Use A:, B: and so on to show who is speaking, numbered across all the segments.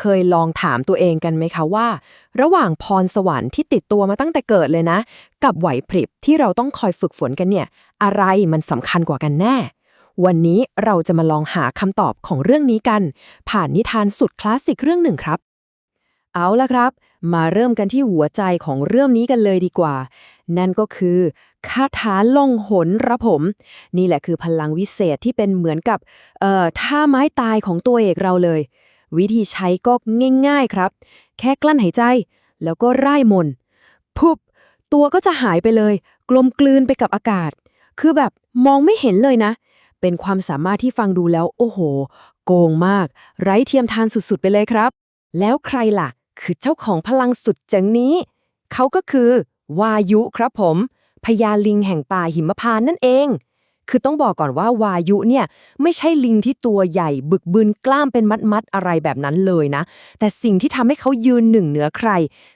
A: เคยลองถามตัวเองกันไหมคะว่า ระหว่างพรสวรรค์ที่ติดตัวมาตั้งแต่เกิดเลยนะ กับไหวพริบที่เราต้องคอยฝึกฝนกันเนี่ย อะไรมันสำคัญกว่ากันแน่ วันนี้เราจะมาลองหาคำตอบของเรื่องนี้กัน ผ่านนิทานสุดคลาสสิกเรื่องหนึ่งครับ เอาละครับ มาเริ่มกันที่หัวใจของเรื่องนี้กันเลยดีกว่า นั่นก็คือคาถาลงหนระผม นี่แหละคือพลังวิเศษที่เป็นเหมือนกับเอ่อท่าไม้ตายของตัวเอกเราเลย วิธีใช้ก็ง่าย ๆครับ แค่กลั้นหายใจ แล้วก็ร่ายมนต์พุบตัวก็จะหายไปเลย กลมกลืนไปกับอากาศ คือแบบมองไม่เห็นเลยนะ เป็นความสามารถที่ฟังดูแล้ว โอ้โห โกงมาก ไร้เทียมทานสุดๆ ไปเลยครับ แล้วใครล่ะ คือเจ้าของพลังสุดเจ๋งนี้ เขาก็คือ วายุครับผมพญาลิงแห่งป่าหิมพานต์นั่นเอง คือต้องบอกก่อนว่าวายุเนี่ยไม่ใช่ลิงที่ตัวใหญ่บึกบึนกล้ามเป็นมัดๆอะไรแบบนั้นเลยนะ แต่สิ่งที่ทำให้เขายืนหนึ่งเหนือใคร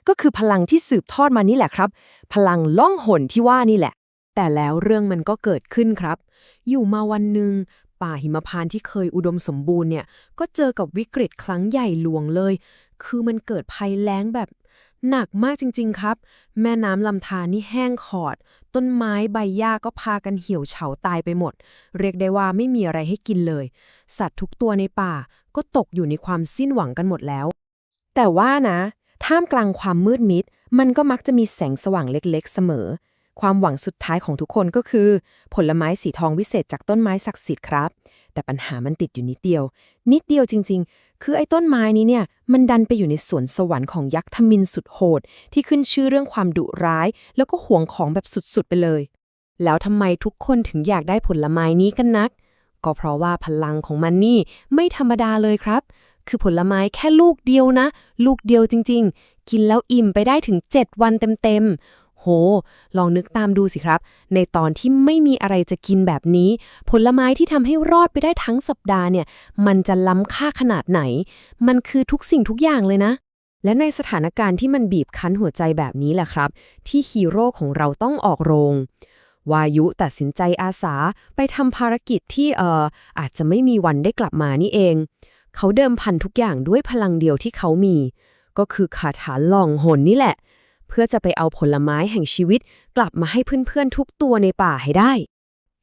A: ก็คือพลังที่สืบทอดมานี่แหละครับ พลังล่องหนที่ว่านี่แหละ แต่แล้วเรื่องมันก็เกิดขึ้นครับ อยู่มาวันหนึ่งป่าหิมพานต์ที่เคยอุดมสมบูรณ์เนี่ยก็เจอกับวิกฤตครั้งใหญ่หลวงเลย คือมันเกิดภัยแล้งแบบ หนักมากจริง ๆ ครับ แม่น้ำลำธารนี่แห้งขอด ต้นไม้ใบหญ้าก็พากันเหี่ยวเฉาตายไปหมด เรียกได้ว่าไม่มีอะไรให้กินเลย สัตว์ทุกตัวในป่าก็ตกอยู่ในความสิ้นหวังกันหมดแล้ว แต่ว่านะ ท่ามกลางความมืดมิด มันก็มักจะมีแสงสว่างเล็ก ๆ เสมอ ความหวังสุดท้ายของทุกคนก็คือ ผลไม้สีทองวิเศษจากต้นไม้ศักดิ์สิทธิ์ครับ แต่ปัญหามันติดอยู่นิดเดียว นิดเดียวจริง ๆ คือไอ้ต้นไม้นี้เนี่ย มันดันไปอยู่ในสวนสวรรค์ของยักษ์ทมินสุดโหด ที่ขึ้นชื่อเรื่องความดุร้าย แล้วก็ห่วงของแบบสุดๆไปเลย แล้วทำไมทุกคนถึงอยากได้ผลไม้นี้กันนัก ก็เพราะว่าพลังของมันนี่ไม่ธรรมดาเลยครับ คือผลไม้แค่ลูกเดียวนะ ลูกเดียวจริง ๆ กินแล้วอิ่มไปได้ถึง 7 วันเต็มๆ โห ลองนึกตามดูสิครับ ในตอนที่ไม่มีอะไรจะกินแบบนี้ ผลไม้ที่ทำให้รอดไปได้ทั้งสัปดาห์เนี่ย มันจะล้ำค่าขนาดไหน มันคือทุกสิ่งทุกอย่างเลยนะ และในสถานการณ์ที่มันบีบคั้นหัวใจแบบนี้แหละครับ ที่ฮีโร่ของเราต้องออกโรงวายุตัดสินใจอาสาไปทำภารกิจที่เอออาจจะไม่มีวันได้กลับมานี่เอง เขาเดิมพันทุกอย่างด้วยพลังเดียวที่เขามี ก็คือคาถาล่องหนนี่แหละ เพื่อจะไปเอาผลไม้แห่งชีวิต กลับมาให้เพื่อนๆทุกตัวในป่าให้ได้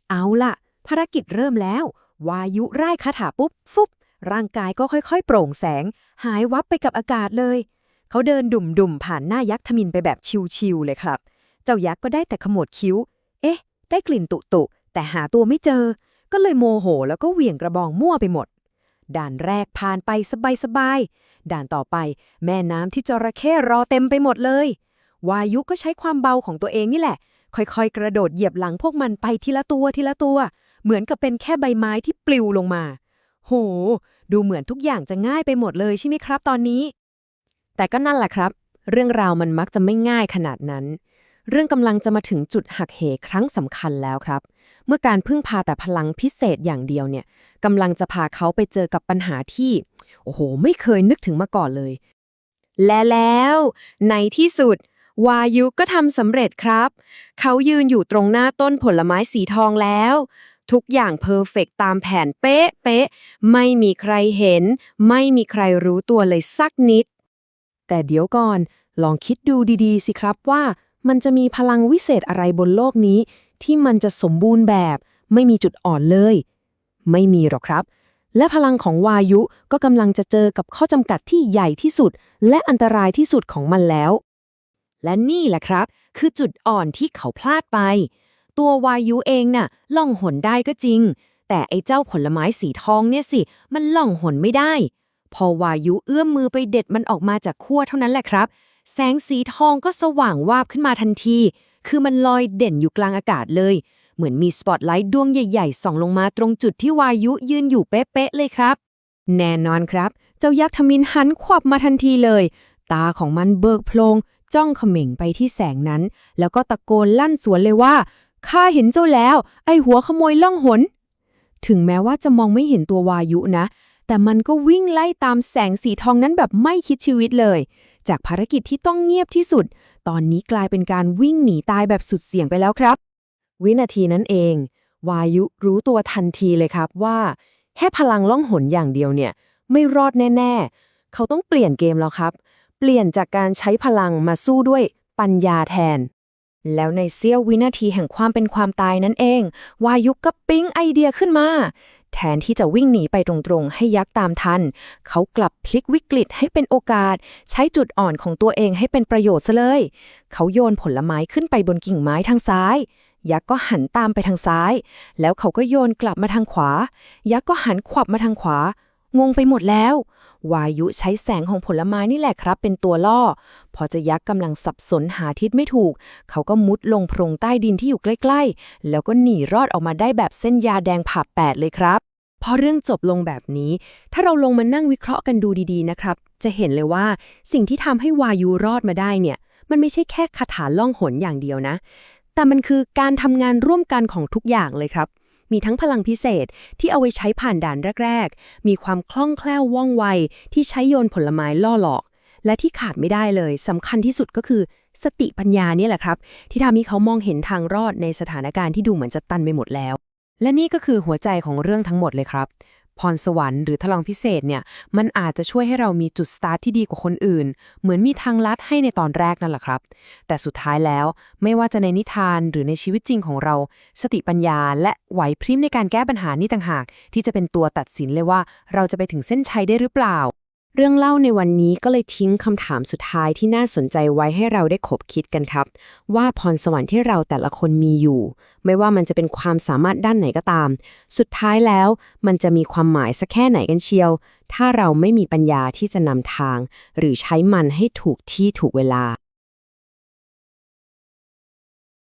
A: เอาล่ะ ภารกิจเริ่มแล้ว วายุไล่คาถาปุ๊บฟุบร่างกายก็ค่อยๆ โปร่งแสง หายวับไปกับอากาศเลย เขาเดินดุ่มๆ ผ่านหน้ายักษ์ทมินไปแบบชิวๆเลยครับ เจ้ายักษ์ก็ได้แต่ขมวดคิ้ว เอ๊ะ ได้กลิ่นตุตุแต่หาตัวไม่เจอ ก็เลยโมโหแล้วก็เหวี่ยงกระบองมั่วไปหมด ด่านแรกผ่านไปสบายๆ ด่านต่อไป แม่น้ำที่จระเข้รอเต็มไปหมดเลย วายุก็ใช้ความเบาของตัวเองนี่แหละ ค่อยๆ กระโดดเหยียบหลังพวกมันไปทีละตัวทีละตัว เหมือนกับเป็นแค่ใบไม้ที่ปลิวลงมา โห ดูเหมือนทุกอย่างจะง่ายไปหมดเลยใช่ไหมครับ ตอนนี้ แต่ก็นั่นแหละครับ เรื่องราวมันมักจะไม่ง่ายขนาดนั้น เรื่องกำลังจะมาถึงจุดหักเหครั้งสำคัญแล้วครับ เมื่อการพึ่งพาแต่พลังพิเศษอย่างเดียวเนี่ยกำลังจะพาเขาไปเจอกับปัญหาที่ โอ้โห ไม่เคยนึกถึงมาก่อนเลยและแล้ว ในที่สุด วายุก็ทำสำเร็จครับ เขายืนอยู่ตรงหน้าต้นผลไม้สีทองแล้ว ทุกอย่างเพอร์เฟกตามแผนเป๊ะเป๊ะ ไม่มีใครเห็น ไม่มีใครรู้ตัวเลยสักนิด แต่เดี๋ยวก่อน ลองคิดดูดีๆ สิครับว่ามันจะมีพลังวิเศษอะไรบนโลกนี้ ที่มันจะสมบูรณ์แบบ ไม่มีจุดอ่อนเลย ไม่มีหรอกครับ และพลังของวายุก็กำลังจะเจอกับข้อจำกัดที่ใหญ่ที่สุด และอันตรายที่สุดของมันแล้ว และนี่แหละครับ คือจุดอ่อนที่เขาพลาดไป ตัววายุเองน่ะล่องหนได้ก็จริง แต่ไอ้เจ้าผลไม้สีทองเนี่ยสิ มันล่องหนไม่ได้ พอวายุเอื้อมมือไปเด็ดมันออกมาจากขั้วเท่านั้นแหละครับ แสงสีทองก็สว่างวาบขึ้นมาทันที คือมันลอยเด่นอยู่กลางอากาศเลย เหมือนมีสปอตไลท์ดวงใหญ่ๆส่องลงมาตรงจุดที่วายุยืนอยู่เป๊ะๆเลยครับ แน่นอนครับ เจ้ายักษ์ทมินหันขวับมาทันทีเลย ตาของมันเบิกโพลง จ้องเขม่งไปที่แสงนั้น แล้วก็ตะโกนลั่นสวนเลยว่าข้าเห็นเจ้าแล้ว ไอหัวขโมยล่องหน ถึงแม้ว่าจะมองไม่เห็นตัววายุนะ แต่มันก็วิ่งไล่ตามแสงสีทองนั้นแบบไม่คิดชีวิตเลย จากภารกิจที่ต้องเงียบที่สุด ตอนนี้กลายเป็นการวิ่งหนีตายแบบสุดเสี่ยงไปแล้วครับ วินาทีนั้นเอง วายุรู้ตัวทันทีเลยครับว่า แค่พลังล่องหนอย่างเดียวเนี่ย ไม่รอดแน่ ๆ เขาต้องเปลี่ยนเกมแล้วครับ เปลี่ยนจากการใช้พลังมาสู้ด้วยปัญญาแทน แล้วในเสี้ยววินาทีแห่งความเป็นความตายนั่นเอง วายุก็ปิ๊งไอเดียขึ้นมา แทนที่จะวิ่งหนีไปตรงๆ ให้ยักษ์ตามทัน เขากลับพลิกวิกฤตให้เป็นโอกาส ใช้จุดอ่อนของตัวเองให้เป็นประโยชน์ซะเลย เขาโยนผลไม้ขึ้นไปบนกิ่งไม้ทางซ้ายยักษ์ก็หันตามไปทางซ้าย แล้วเขาก็โยนกลับมาทางขวา ยักษ์ก็หันขวับมาทางขวา งงไปหมดแล้ว วายุใช้แสงของผลไม้นี่แหละครับ เป็นตัวล่อ พอจะยักษ์กำลังสับสนหาทิศไม่ถูก เขาก็มุดลงโพรงใต้ดินที่อยู่ใกล้ๆ แล้วก็หนีรอดออกมาได้แบบเส้นยาแดงผ่าแปดเลยครับพอเรื่องจบลงแบบนี้ ถ้าเราลงมานั่งวิเคราะห์กันดูดีๆนะครับ จะเห็นเลยว่าสิ่งที่ทำให้วายุรอดมาได้เนี่ย มันไม่ใช่แค่คาถาล่องหนอย่างเดียวนะ แต่มันคือการทำงานร่วมกันของทุกอย่างเลยครับ มีทั้งพลังพิเศษที่เอาไว้ใช้ผ่านด่านแรก ๆ มีความคล่องแคล่วว่องไว ที่ใช้โยนผลไม้ล่อหลอก และที่ขาดไม่ได้เลยสำคัญที่สุดก็คือสติปัญญาเนี่ยแหละครับ ที่ทำให้เขามองเห็นทางรอดในสถานการณ์ที่ดูเหมือนจะตันไปหมดแล้ว และนี่ก็คือหัวใจของเรื่องทั้งหมดเลยครับ พรสวรรค์หรือทลองพิเศษเนี่ย มันอาจจะช่วยให้เรามีจุดสตาร์ทที่ดีกว่าคนอื่น เหมือนมีทางลัดให้ในตอนแรกนั่นแหละครับ แต่สุดท้ายแล้วไม่ว่าจะในนิทานหรือในชีวิตจริงของเรา สติปัญญาและไหวพริบในการแก้ปัญหานี่ต่างหาก ที่จะเป็นตัวตัดสินเลยว่า เราจะไปถึงเส้นชัยได้หรือเปล่า เรื่องเล่าในวันนี้ก็เลยทิ้งคำถามสุดท้ายที่น่าสนใจไว้ให้เราได้ขบคิดกันครับ ว่าพรสวรรค์ที่เราแต่ละคนมีอยู่ ไม่ว่ามันจะเป็นความสามารถด้านไหนก็ตาม สุดท้ายแล้ว มันจะมีความหมายสักแค่ไหนกันเชียว ถ้าเราไม่มีปัญญาที่จะนำทาง หรือใช้มันให้ถูกที่ถูกเวลา